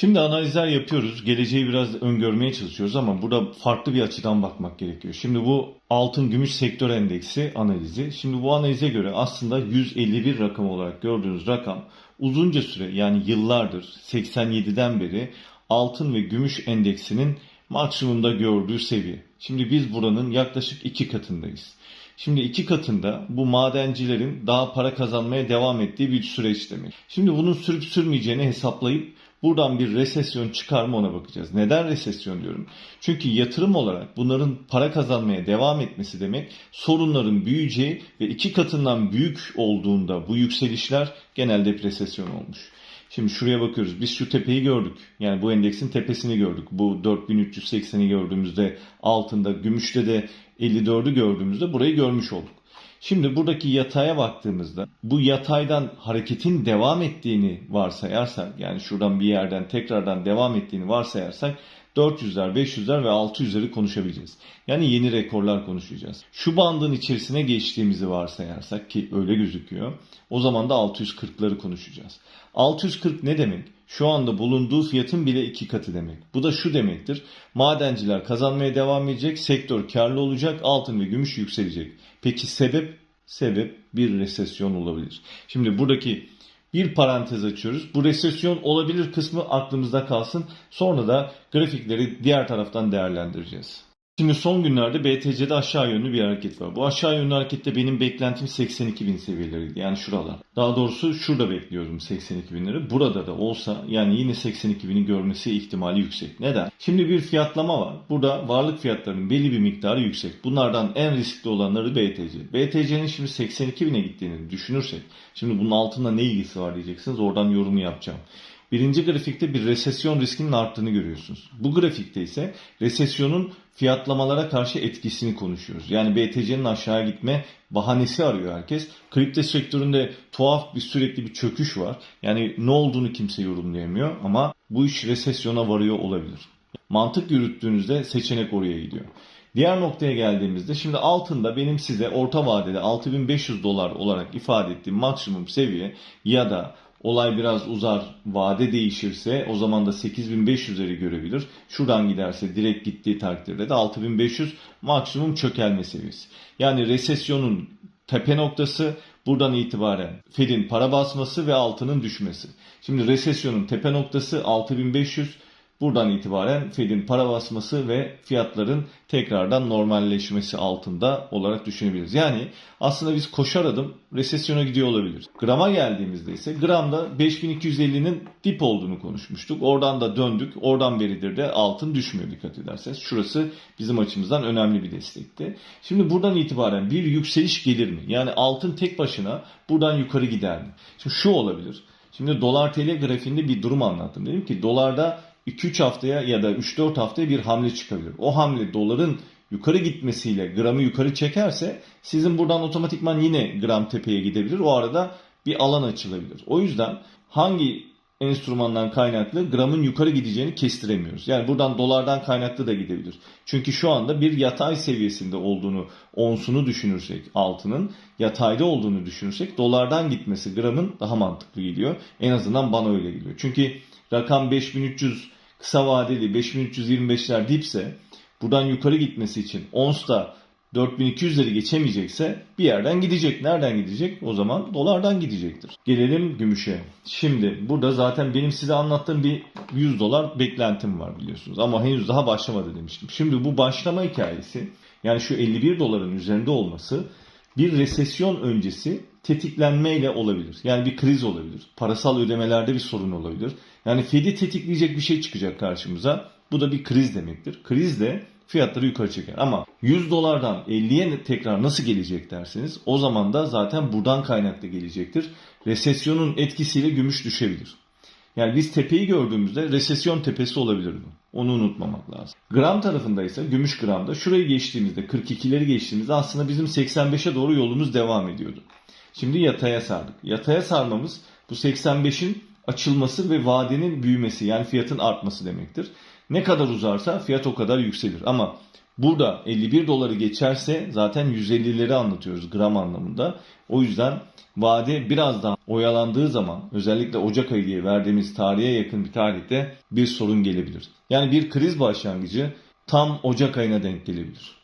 Şimdi analizler yapıyoruz. Geleceği biraz öngörmeye çalışıyoruz ama burada farklı bir açıdan bakmak gerekiyor. Şimdi bu altın gümüş sektör endeksi analizi. Şimdi bu analize göre aslında 151 rakam olarak gördüğünüz rakam uzunca süre yani yıllardır 87'den beri altın ve gümüş endeksinin maksimumda gördüğü seviye. Şimdi biz buranın yaklaşık iki katındayız. Şimdi iki katında bu madencilerin daha para kazanmaya devam ettiği bir süreç demek. Şimdi bunun sürüp sürmeyeceğini hesaplayıp buradan bir resesyon çıkar mı ona bakacağız. Neden resesyon diyorum? Çünkü yatırım olarak bunların para kazanmaya devam etmesi demek sorunların büyüyeceği ve iki katından büyük olduğunda bu yükselişler genelde hep resesyon olmuş. Şimdi şuraya bakıyoruz. Biz şu tepeyi gördük. Yani bu endeksin tepesini gördük. Bu 4380'i gördüğümüzde altında, gümüşte de 54'ü gördüğümüzde burayı görmüş olduk. Şimdi buradaki yataya baktığımızda bu yataydan hareketin devam ettiğini varsayarsak yani şuradan bir yerden tekrardan devam ettiğini varsayarsak 400'ler, 500'ler ve 600'leri konuşabileceğiz. Yani yeni rekorlar konuşacağız. Şu bandın içerisine geçtiğimizi varsayarsak ki öyle gözüküyor. O zaman da 640'ları konuşacağız. 640 ne demek? Şu anda bulunduğu fiyatın bile iki katı demek. Bu da şu demektir. Madenciler kazanmaya devam edecek, sektör karlı olacak, altın ve gümüş yükselecek. Peki sebep? Sebep bir resesyon olabilir. Şimdi buradaki bir parantez açıyoruz. Bu resesyon olabilir kısmı aklımızda kalsın. Sonra da grafikleri diğer taraftan değerlendireceğiz. Şimdi son günlerde BTC'de aşağı yönlü bir hareket var. Bu aşağı yönlü harekette benim beklentim 82 bin seviyeleriydi. Yani şuralar. Daha doğrusu şurada bekliyordum 82 binleri. Burada da olsa yani yine 82 bini görmesi ihtimali yüksek. Neden? Şimdi bir fiyatlama var. Burada varlık fiyatlarının belli bir miktarı yüksek. Bunlardan en riskli olanları BTC. BTC'nin şimdi 82 bine gittiğini düşünürsek. Şimdi bunun altında ne ilgisi var diyeceksiniz. Oradan yorumu yapacağım. Birinci grafikte bir resesyon riskinin arttığını görüyorsunuz. Bu grafikte ise resesyonun fiyatlamalara karşı etkisini konuşuyoruz. Yani BTC'nin aşağıya gitme bahanesi arıyor herkes. Kripto sektöründe tuhaf bir sürekli bir çöküş var. Yani ne olduğunu kimse yorumlayamıyor ama bu iş resesyona varıyor olabilir. Mantık yürüttüğünüzde seçenek oraya gidiyor. Diğer noktaya geldiğimizde şimdi altında benim size orta vadede 6500 dolar olarak ifade ettiğim maksimum seviye ya da olay biraz uzar, vade değişirse o zaman da 8500'leri görebilir. Şuradan giderse direkt gittiği takdirde de 6500 maksimum çökelme seviyesi. Yani resesyonun tepe noktası buradan itibaren Fed'in para basması ve altının düşmesi. Şimdi resesyonun tepe noktası 6500 Buradan itibaren Fed'in para basması ve fiyatların tekrardan normalleşmesi altında olarak düşünebiliriz. Yani aslında biz koşar adım resesyona gidiyor olabilir. Grama geldiğimizde ise gramda 5250'nin dip olduğunu konuşmuştuk. Oradan da döndük. Oradan beridir de altın düşmüyor dikkat ederseniz. Şurası bizim açımızdan önemli bir destekti. Şimdi buradan itibaren bir yükseliş gelir mi? Yani altın tek başına buradan yukarı gider mi? Şimdi şu olabilir. Şimdi dolar TL grafiğinde bir durum anlattım. Dedim ki dolarda 2-3 haftaya ya da 3-4 haftaya bir hamle çıkabilir. O hamle doların yukarı gitmesiyle gramı yukarı çekerse sizin buradan otomatikman yine gram tepeye gidebilir. O arada bir alan açılabilir. O yüzden hangi enstrümandan kaynaklı gramın yukarı gideceğini kestiremiyoruz. Yani buradan dolardan kaynaklı da gidebilir. Çünkü şu anda bir yatay seviyesinde olduğunu, onsunu düşünürsek altının yatayda olduğunu düşünürsek dolardan gitmesi gramın daha mantıklı geliyor. En azından bana öyle geliyor. Çünkü rakam 5300 kısa vadeli 5325'ler dipse buradan yukarı gitmesi için ons da 4200'leri geçemeyecekse bir yerden gidecek. Nereden gidecek? O zaman dolardan gidecektir. Gelelim gümüşe. Şimdi burada zaten benim size anlattığım bir 100 dolar beklentim var biliyorsunuz. Ama henüz daha başlamadı demiştim. Şimdi bu başlama hikayesi yani şu 51 doların üzerinde olması bir resesyon öncesi tetiklenmeyle olabilir. Yani bir kriz olabilir. Parasal ödemelerde bir sorun olabilir. Yani Fed'i tetikleyecek bir şey çıkacak karşımıza. Bu da bir kriz demektir. Kriz de fiyatları yukarı çeker. Ama 100 dolardan 50'ye tekrar nasıl gelecek derseniz o zaman da zaten buradan kaynaklı gelecektir. Resesyonun etkisiyle gümüş düşebilir. Yani biz tepeyi gördüğümüzde resesyon tepesi olabilir bu. Onu unutmamak lazım. Gram tarafında ise gümüş gramda şurayı geçtiğimizde 42'leri geçtiğimizde aslında bizim 85'e doğru yolumuz devam ediyordu. Şimdi yataya sardık. Yataya sarmamız bu 85'in açılması ve vadenin büyümesi yani fiyatın artması demektir. Ne kadar uzarsa fiyat o kadar yükselir. Ama Burada 51 doları geçerse zaten 150'leri anlatıyoruz gram anlamında. O yüzden vade biraz daha oyalandığı zaman özellikle Ocak ayı diye verdiğimiz tarihe yakın bir tarihte bir sorun gelebilir. Yani bir kriz başlangıcı tam Ocak ayına denk gelebilir.